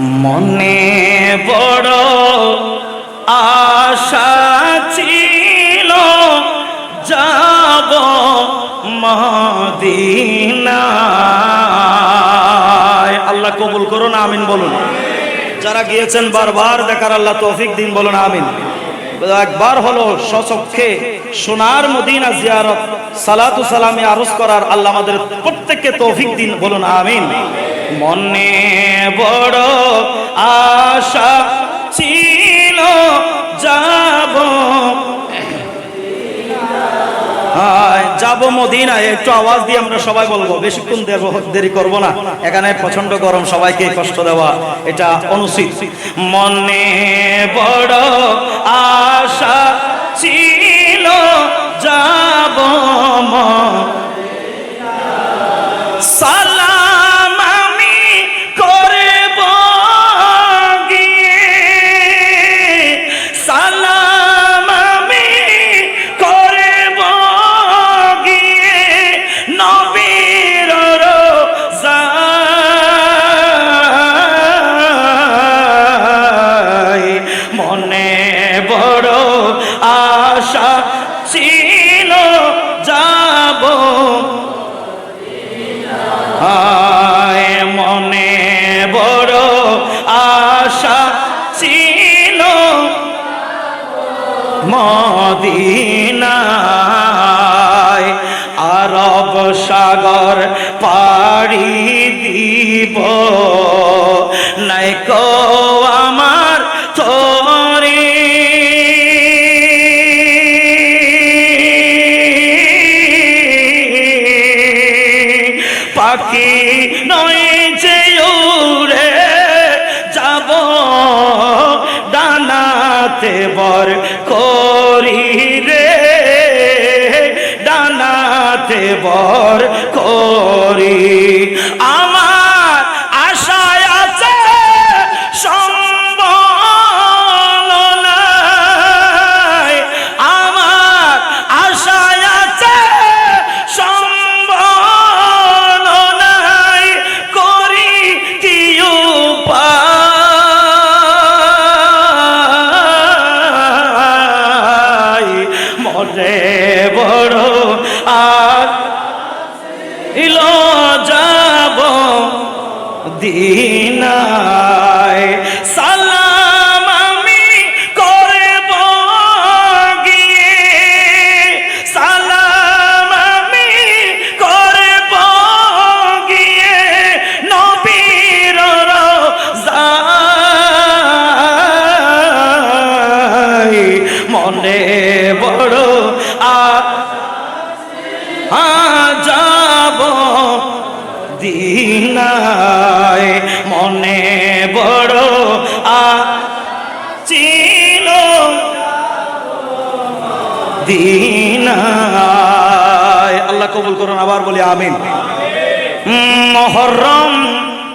মনে বড় আশা ছিল, যাব মদিনায়। আল্লাহ কবুল করুন আমিন বলুন। যারা গিয়েছেন বারবার, দেখার আল্লাহ তৌফিক দিন, বলুন, আমিন। একবার হলো সচক্ষে সোনার মদিনা জিয়ারত, সালাতু সালামে আরজ করার আল্লাহ আমাদের প্রত্যেককে তৌফিক দিন, বলুন, আমিন। মনে বড় আশা ছিল, যাব। যাব মদিনায়। একটু আওয়াজ দিয়ে আমরা সবাই বলব, বেশিক্ষণ দেরি করব না। এখানে প্রচণ্ড গরম, সবাইকে কষ্ট দেওয়া, এটা অনুচিত। মনে বড় আশা ছিল মনে বড় আশা ছিল, যাব। মনে বড় আশা ছিল। মদিনায় আরব সাগর পাড়ি দিব। নাই পাখি নয় যে উড়ে যাব ডানাতে বর করি রে। ডানাতে বর করি মরে বড় আর ইল যাব দিনায় সালাম যাব দিনায়। মনে বড় আ ছিল দিনায়। আল্লাহ কবুল করুন আবার বলি আমিন। মহরম